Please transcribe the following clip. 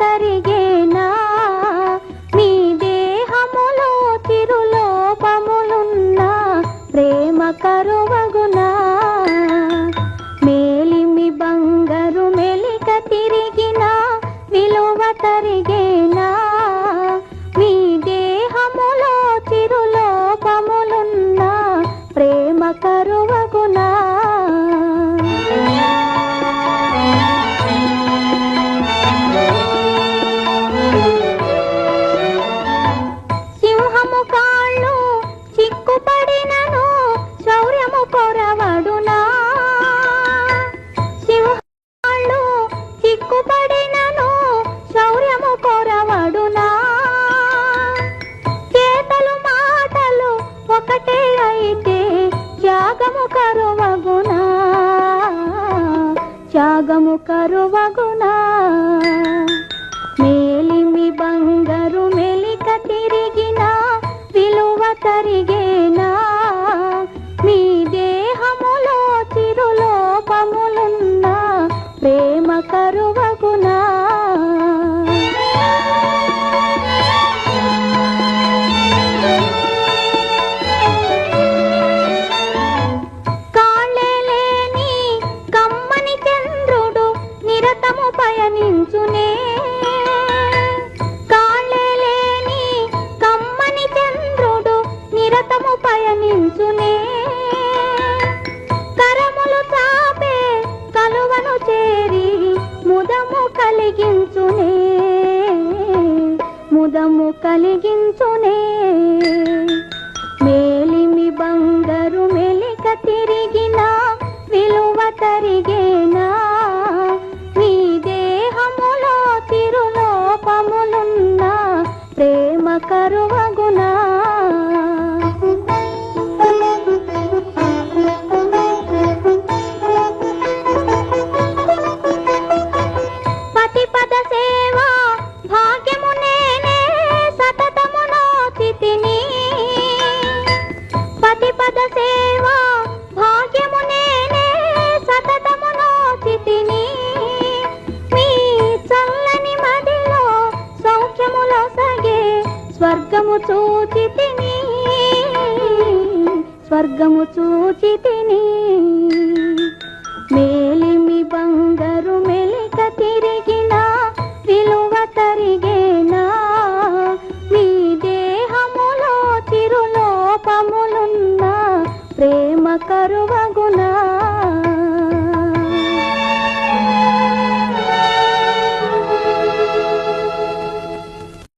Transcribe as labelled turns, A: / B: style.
A: తరిగేనా? మీ దేహములో తిరులోపములున్నా ప్రేమ కరువగునా? మేలిమి బంగరు మెలిక తిరిగిన విలువ తరిగేనా? మీ దేహములో తిరులోపములున్నా ప్రేమ కరువగునా? త్యాగము కరువగునా మేలిమి పయనించునే కాళ్ళే లేని కమ్మని చంద్రుడు నిరతము పయనించునే. కరములు చాపే కలువను చేరి ముదము కలిగించునే. ముదము కలిగించునే. ప్రేమ కరువగునా స్వర్గము చూచితిని స్వర్గము చూచితిని మేలిమి బంగారు మెలిక తిరిగిన విలువ తరిగేనా. మీ దేహములో చిరులోపములున్నా ప్రేమ కరువగు